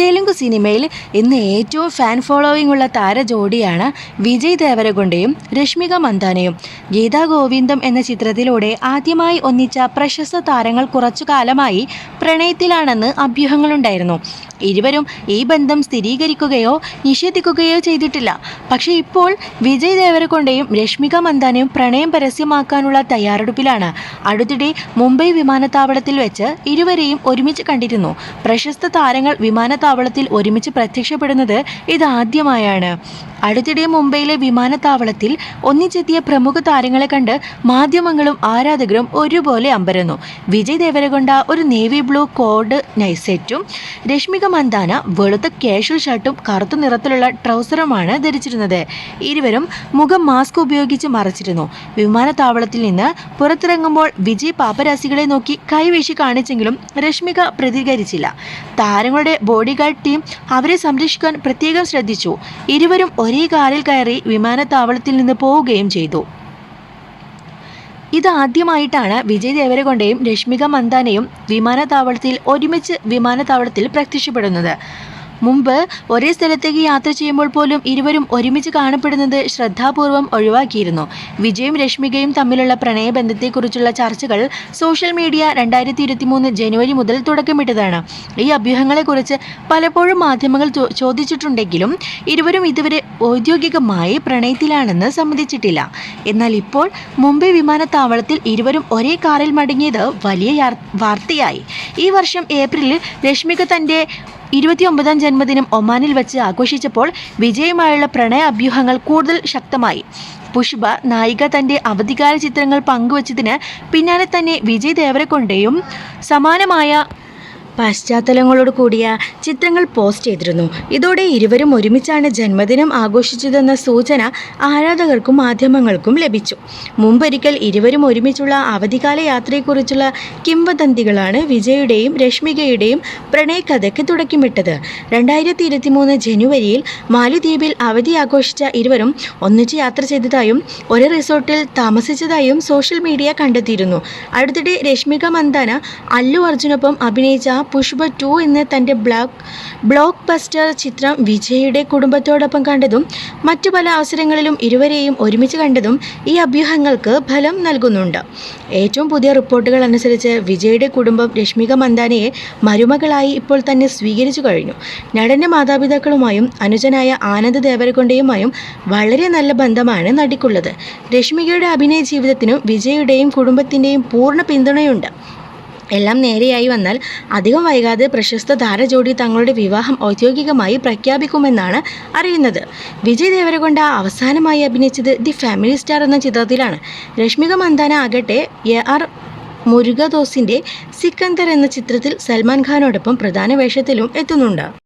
തെലുങ്ക് സിനിമയിൽ ഇന്ന് ഏറ്റവും ഫാൻ ഫോളോവിംഗ് ഉള്ള താരജോഡിയാണ് വിജയ് ദേവരകൊണ്ടയും രശ്മിക മന്ദാനയും. ഗീതാ ഗോവിന്ദം എന്ന ചിത്രത്തിലൂടെ ആദ്യമായി ഒന്നിച്ച പ്രശസ്ത താരങ്ങൾ കുറച്ചു കാലമായി പ്രണയത്തിലാണെന്ന് അഭ്യൂഹങ്ങളുണ്ടായിരുന്നു. ഇരുവരും ഈ ബന്ധം സ്ഥിരീകരിക്കുകയോ നിഷേധിക്കുകയോ ചെയ്തിട്ടില്ല. പക്ഷെ ഇപ്പോൾ വിജയ് ദേവരകൊണ്ടയും രശ്മിക മന്ദാനയും പ്രണയം പരസ്യമാക്കാനുള്ള തയ്യാറെടുപ്പിലാണ്. അടുത്തിടെ മുംബൈ വിമാനത്താവളത്തിൽ വെച്ച് ഇരുവരെയും ഒരുമിച്ച് കണ്ടിരുന്നു. പ്രശസ്ത താരങ്ങൾ വിമാനത്താവളത്തിൽ ഒരുമിച്ച് പ്രത്യക്ഷപ്പെടുന്നത് ഇതാദ്യമായാണ്. അടുത്തിടെ മുംബൈയിലെ വിമാനത്താവളത്തിൽ ഒന്നിച്ചെത്തിയ പ്രമുഖ താരങ്ങളെ കണ്ട് മാധ്യമങ്ങളും ആരാധകരും ഒരുപോലെ അമ്പരന്നു. വിജയ് ദേവരകൊണ്ട ഒരു നേവി ബ്ലൂ കോഡ് നൈസെറ്റും രശ്മിക മന്ദാന വെളുത്ത കാഷ്വൽ ഷർട്ടും കറുത്ത നിറത്തിലുള്ള ട്രൗസറുമാണ് ധരിച്ചിരുന്നത്. ഇരുവരും മുഖം മാസ്ക് ഉപയോഗിച്ച് മറച്ചിരുന്നു. വിമാനത്താവളത്തിൽ നിന്ന് പുറത്തിറങ്ങുമ്പോൾ വിജയ് പാപ്പരാസികളെ നോക്കി കൈവീശി കാണിച്ചെങ്കിലും രശ്മിക പ്രതികരിച്ചില്ല. താരങ്ങളുടെ ബോഡി ഗാർഡ് ടീം അവരെ സംരക്ഷിക്കാൻ പ്രത്യേകം ശ്രദ്ധിച്ചു. ഇരുവരും ഒരേ കാറിൽ കയറി വിമാനത്താവളത്തിൽ നിന്ന് പോവുകയും ചെയ്തു. ഇതാദ്യമായിട്ടാണ് വിജയ് ദേവരകൊണ്ടയും രശ്മിക മന്ദാനയും വിമാനത്താവളത്തിൽ ഒരുമിച്ച് വിമാനത്താവളത്തിൽ പ്രത്യക്ഷപ്പെടുന്നത്. മുമ്പ് ഒരേ സ്ഥലത്തേക്ക് യാത്ര ചെയ്യുമ്പോൾ പോലും ഇരുവരും ഒരുമിച്ച് കാണപ്പെടുന്നത് ശ്രദ്ധാപൂർവം ഒഴിവാക്കിയിരുന്നു. വിജയും രശ്മികയും തമ്മിലുള്ള പ്രണയബന്ധത്തെക്കുറിച്ചുള്ള ചർച്ചകൾ സോഷ്യൽ മീഡിയ രണ്ടായിരത്തി ഇരുപത്തി മൂന്ന് ജനുവരി മുതൽ തുടക്കമിട്ടതാണ്. ഈ അഭ്യൂഹങ്ങളെക്കുറിച്ച് പലപ്പോഴും മാധ്യമങ്ങൾ ചോദിച്ചിട്ടുണ്ടെങ്കിലും ഇരുവരും ഇതുവരെ ഔദ്യോഗികമായി പ്രണയത്തിലാണെന്ന് സമ്മതിച്ചിട്ടില്ല. എന്നാൽ ഇപ്പോൾ മുംബൈ വിമാനത്താവളത്തിൽ ഇരുവരും ഒരേ കാറിൽ മടങ്ങിയത് വലിയ വാർത്തയായി. ഈ വർഷം ഏപ്രിലിൽ രശ്മിക തന്റെ ഇരുപത്തിയൊമ്പതാം ജന്മദിനം ഒമാനിൽ വെച്ച് ആഘോഷിച്ചപ്പോൾ വിജയമായുള്ള പ്രണയ അഭ്യൂഹങ്ങൾ കൂടുതൽ ശക്തമായി. പുഷ്പ നായിക തന്റെ അവധികാല ചിത്രങ്ങൾ പങ്കുവച്ചതിന് പിന്നാലെ തന്നെ വിജയ് കൊണ്ടേയും സമാനമായ പശ്ചാത്തലങ്ങളോട് കൂടിയ ചിത്രങ്ങൾ പോസ്റ്റ് ചെയ്തിരുന്നു. ഇതോടെ ഇരുവരും ഒരുമിച്ചാണ് ജന്മദിനം ആഘോഷിച്ചതെന്ന സൂചന ആരാധകർക്കും മാധ്യമങ്ങൾക്കും ലഭിച്ചു. മുമ്പൊരിക്കൽ ഇരുവരും ഒരുമിച്ചുള്ള അവധിക്കാല യാത്രയെക്കുറിച്ചുള്ള കിംവദന്തികളാണ് വിജയുടെയും രശ്മികയുടെയും പ്രണയകഥയ്ക്ക് തുടക്കമിട്ടത്. രണ്ടായിരത്തി ഇരുപത്തി മൂന്ന് ജനുവരിയിൽ മാലിദ്വീപിൽ അവധി ആഘോഷിച്ച ഇരുവരും ഒന്നിച്ച് യാത്ര ചെയ്തതായും ഒരേ റിസോർട്ടിൽ താമസിച്ചതായും സോഷ്യൽ മീഡിയ കണ്ടെത്തിയിരുന്നു. അടുത്തിടെ രശ്മിക മന്ദാന അല്ലു അർജുനൊപ്പം അഭിനയിച്ച പുഷ്പ ടു എന്ന തന്റെ ബ്ലോക്ക് ബ്ലോക്ക് ബസ്റ്റർ ചിത്രം വിജയുടെ കുടുംബത്തോടൊപ്പം കണ്ടതും മറ്റു പല അവസരങ്ങളിലും ഇരുവരെയും ഒരുമിച്ച് കണ്ടതും ഈ അഭ്യൂഹങ്ങൾക്ക് ഫലം നൽകുന്നുണ്ട്. ഏറ്റവും പുതിയ റിപ്പോർട്ടുകൾ അനുസരിച്ച് വിജയുടെ കുടുംബം രശ്മിക മന്ദാനയെ മരുമകളായി ഇപ്പോൾ തന്നെ സ്വീകരിച്ചു കഴിഞ്ഞു. നടന്റെ മാതാപിതാക്കളുമായും അനുജനായ ആനന്ദ് ദേവരകൊണ്ടയുമായും വളരെ നല്ല ബന്ധമാണ് നടിക്കുള്ളത്. രശ്മികയുടെ അഭിനയ ജീവിതത്തിനും വിജയുടെയും കുടുംബത്തിന്റെയും പൂർണ പിന്തുണയുണ്ട്. എല്ലാം നേരെയായി വന്നാൽ അധികം വൈകാതെ പ്രശസ്ത താരജോഡി തങ്ങളുടെ വിവാഹം ഔദ്യോഗികമായി പ്രഖ്യാപിക്കുമെന്നാണ് അറിയുന്നത്. വിജയ് ദേവരകൊണ്ട അവസാനമായി അഭിനയിച്ചത് ദി ഫാമിലി സ്റ്റാർ എന്ന ചിത്രത്തിലാണ്. രശ്മിക മന്ദാന ആകട്ടെ എ ആർ മുരുകദോസിന്റെ സിക്കന്ദർ എന്ന ചിത്രത്തിൽ സൽമാൻ ഖാനോടൊപ്പം പ്രധാന വേഷത്തിലും എത്തുന്നുണ്ട്.